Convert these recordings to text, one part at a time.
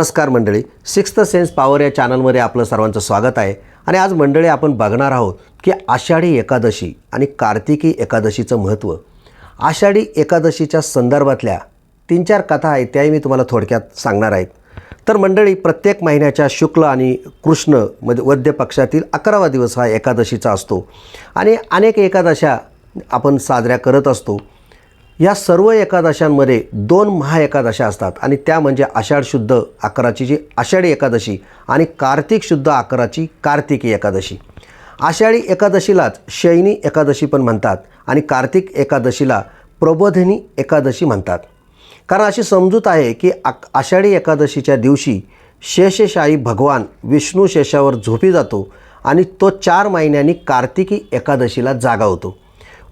नमस्कार मंडळी. Sixth sense power या चॅनलमध्ये आपलं सर्वांचं स्वागत आहे. आणि आज मंडळी आपण बघणार आहोत की आषाढी एकादशी आणि कार्तिकी एकादशीचं महत्त्व. आषाढी एकादशीच्या संदर्भातल्या तीन चार कथा आहेत त्याही मी तुम्हाला थोडक्यात सांगणार आहेत तर मंडळी प्रत्येक महिन्याच्या शुक्ल आणि कृष्णमध्ये वद्य पक्षातील अकरावा दिवस हा एकादशीचा असतो. आणि अनेक एकादशा आपण साजऱ्या करत असतो. या सर्व एकादशांमध्ये दोन महाएकादशा असतात आणि त्या म्हणजे आषाढ शुद्ध अकराची जी आषाढी एकादशी आणि कार्तिक शुद्ध अकराची कार्तिकी एकादशी. आषाढी एकादशीलाच शयनी एकादशी पण म्हणतात आणि कार्तिक एकादशीला प्रबोधिनी एकादशी म्हणतात. कारण अशी समजूत आहे की आक आषाढी एकादशीच्या दिवशी शेषशाही भगवान विष्णू शेषावर झोपी जातो आणि तो चार महिन्यांनी कार्तिकी एकादशीला जागा होतो.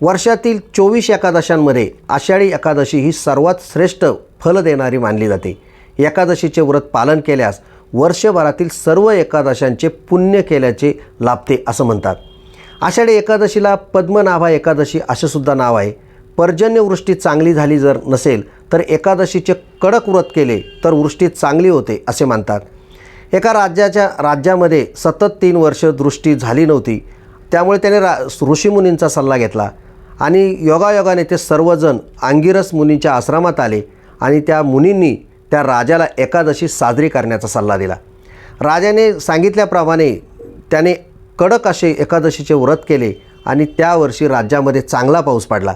वर्षातील चोवीस एकादशांमध्ये आषाढी एकादशी ही सर्वात श्रेष्ठ फल देणारी मानली जाते. एकादशीचे व्रत पालन केल्यास वर्षभरातील सर्व एकादशांचे पुण्य केल्याचे लाभते असं म्हणतात. आषाढी एकादशीला पद्मनाभा एकादशी असे सुद्धा नाव आहे. पर्जन्यवृष्टी चांगली झाली जर नसेल तर एकादशीचे कडक व्रत केले तर वृष्टी चांगली होते असे मानतात. एका राज्याच्या राज्यामध्ये सतत तीन वर्ष दृष्टी झाली नव्हती. त्यामुळे त्याने रा ऋषीमुनींचा सल्ला घेतला. आणि योगायोगाने ते सर्वजण अंगिरस मुनींच्या आश्रमात आले आणि त्या मुनींनी त्या राजाला एकादशी साजरी करण्याचा सल्ला दिला. राजाने सांगितल्याप्रमाणे त्याने कडक असे एकादशीचे व्रत केले आणि त्या वर्षी राज्यामध्ये चांगला पाऊस पडला.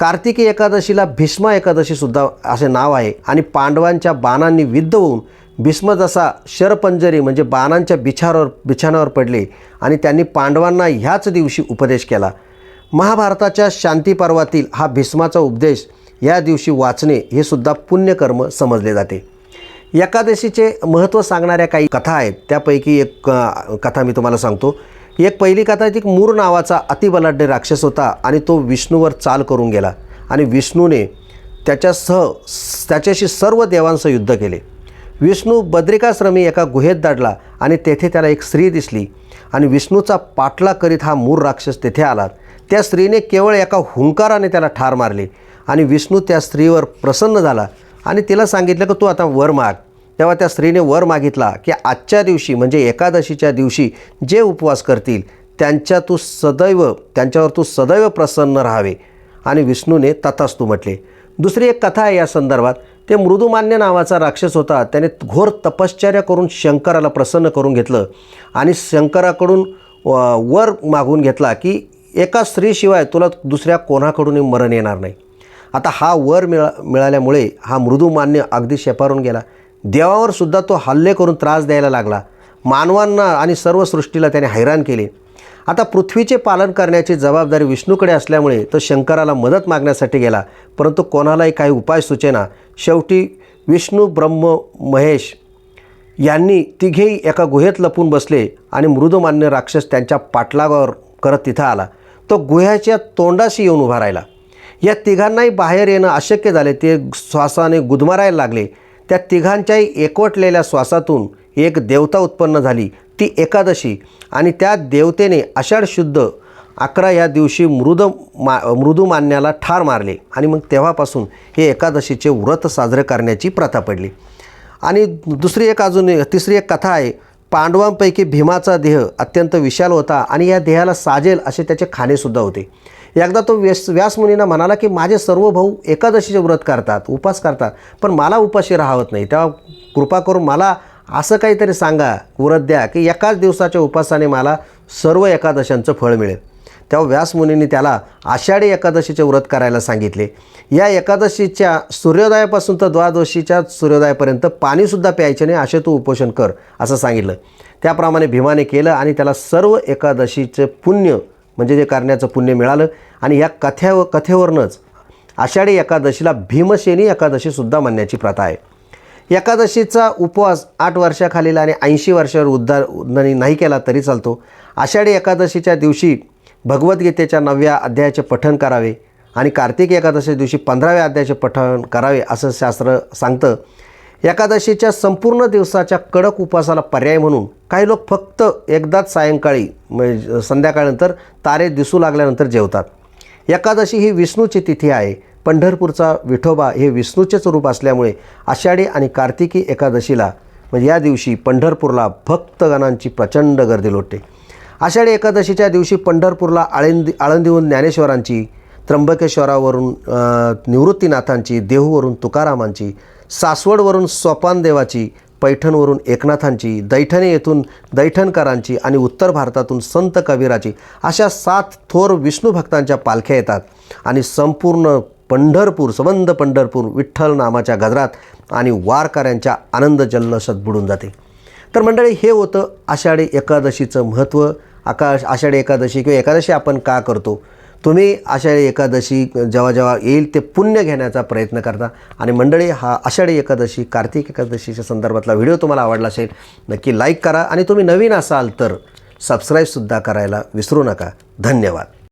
कार्तिकी एकादशीला भीष्मा एकादशीसुद्धा असे नाव आहे आणि पांडवांच्या बाणांनी विद्ध होऊन भीष्म जसा शरपंजरी म्हणजे बाणांच्या बिछावर बिछाणावर पडले आणि त्यांनी पांडवांना ह्याच दिवशी उपदेश केला. महाभारताच्या शांतीपर्वातील हा भीष्माचा उपदेश या दिवशी वाचणे हे सुद्धा पुण्यकर्म समजले जाते. एकादशीचे महत्त्व सांगणाऱ्या काही कथा आहेत त्यापैकी एक कथा मी तुम्हाला सांगतो. एक पहिली कथा आहे ती मूर नावाचा अतिबलाढ्य राक्षस होता आणि तो विष्णूवर चाल करून गेला आणि विष्णूने त्याच्यासह त्याच्याशी सर्व देवांसह युद्ध केले. विष्णू बद्रिकाश्रमी एका गुहेत दडला आणि तेथे त्याला एक स्त्री दिसली आणि विष्णूचा पाठला करीत हा मूर राक्षस तेथे आला. त्या स्त्रीने केवळ एका हुंकाराने त्याला ठार मारले. आणि विष्णू त्या स्त्रीवर प्रसन्न झाला. आणि तिला सांगितलं की तू आता वर माग. तेव्हा त्या स्त्रीने वर मागितला की आजच्या दिवशी म्हणजे एकादशीच्या दिवशी जे उपवास करतील त्यांच्या तू सदैव त्यांच्यावर तू सदैव प्रसन्न राहावे. आणि विष्णूने तथास्तू म्हटले दुसरी एक कथा आहे या संदर्भात. ते मृदुमान्य नावाचा राक्षस होता. त्याने घोर तपश्चर्या करून शंकराला प्रसन्न करून घेतलं. आणि शंकराकडून व- वर मागून घेतला की एका स्त्रीशिवाय तुला दुसऱ्या कोणाकडूनही मरण येणार नाही. आता हा वर मिळा मिळाल्यामुळे हा मृदुमान्य अगदी शेपारून गेला. देवावर सुद्धा तो हल्ले करून त्रास द्यायला लागला. मानवांना आणि सर्व सृष्टीला त्याने हैराण केले. आता पृथ्वीचे पालन करण्याची जबाबदारी विष्णूकडे असल्यामुळे तो शंकराला मदत मागण्यासाठी गेला. परंतु कोणालाही काही उपाय सुचेना. शेवटी विष्णू ब्रह्म महेश यांनी तिघेही एका गुहेत लपून बसले आणि मृदुमान्य राक्षस त्यांच्या पाठलागावर करत तिथं आला. तो गुह्याच्या तोंडाशी येऊन उभा राहिला. या तिघांनाही बाहेर येणं अशक्य झाले. ते श्वासाने गुदमरायला लागले. त्या तिघांच्याही एकवटलेल्या श्वासातून एक देवता उत्पन्न झाली. ती एकादशी आणि त्या देवतेने आषाढ शुद्ध अकरा या दिवशी मृद मा मृदू मानण्याला ठार मारले आणि मग तेव्हापासून हे एकादशीचे व्रत साजरे करण्याची प्रथा पडली. आणि दुसरी एक अजून तिसरी एक कथा आहे. पांडवांपैकी भीमाचा देह अत्यंत विशाल होता आणि या देहाला साजेल असे त्याचे खाणेसुद्धा होते. एकदा तो व्यास व्यासमुनींना म्हणाला की माझे सर्व भाऊ एकादशीचे व्रत करतात उपास करतात पण मला उपाशी राहत नाही. तेव्हा कृपा करून मला असं काहीतरी सांगा व्रत द्या की एकाच दिवसाच्या उपासाने मला सर्व एकादशांचं फळ मिळेल. तेव्हा व्यासमुनींनी त्याला आषाढी एकादशीचे व्रत करायला सांगितले. या एकादशीच्या सूर्योदयापासून तर द्वादशीच्या सूर्योदयापर्यंत पाणीसुद्धा प्यायचे नाही असे तू उपोषण कर असं सांगितलं. त्याप्रमाणे भीमाने केलं आणि त्याला सर्व एकादशीचे पुण्य म्हणजे जे करण्याचं पुण्य मिळालं. आणि या कथ्याव कथेवरूनच आषाढी एकादशीला भीमसेनी एकादशीसुद्धा म्हणण्याची प्रथा आहे. एकादशीचा उपवास आठ वर्षाखालील आणि ऐंशी वर्षावर उद्धार नाही केला तरी चालतो. आषाढी एकादशीच्या दिवशी भगवद्गीतेच्या नवव्या अध्यायाचे पठण करावे आणि कार्तिक एकादशी दिवशी पंधराव्या अध्यायाचे पठण करावे असं शास्त्र सांगतं. एकादशीच्या संपूर्ण दिवसाच्या कडक उपवासाला पर्याय म्हणून काही लोक फक्त एकदाच सायंकाळी म्हणजे संध्याकाळनंतर तारे दिसू लागल्यानंतर जेवतात. एकादशी ही विष्णूची तिथी आहे. पंढरपूरचा विठोबा हे विष्णूचेच रूप असल्यामुळे आषाढी आणि कार्तिकी एकादशीला म्हणजे या दिवशी पंढरपूरला भक्तगणांची प्रचंड गर्दी लोटते. आषाढी एकादशीच्या दिवशी पंढरपूरला आळंदी आळंदीहून ज्ञानेश्वरांची त्र्यंबकेश्वरावरून निवृत्तीनाथांची देहूवरून तुकारामांची सासवडवरून सोपानदेवाची पैठणवरून एकनाथांची दैठणे येथून दैठणकरांची आणि उत्तर भारतातून संत कबीराची अशा सात थोर विष्णू भक्तांच्या पालख्या येतात आणि संपूर्ण पंढरपूर सबंध पंढरपूर विठ्ठल नामाच्या गजरात आणि वारकऱ्यांच्या आनंद जल्लोषात बुडून जाते. तर मंडळी हे होतं आषाढी एकादशीचं महत्त्व. आकाश आषाढी एकादशी किंवा एकादशी आपण का करतो? तुम्ही आषाढी एकादशी जेव्हा जेव्हा येईल ते पुण्य घेण्याचा प्रयत्न करता. आणि मंडळी हा आषाढी एकादशी कार्तिक एकादशीच्या संदर्भातला व्हिडिओ तुम्हाला आवडला असेल नक्की लाईक करा. आणि तुम्ही नवीन असाल तर सबस्क्राईबसुद्धा करायला विसरू नका. धन्यवाद.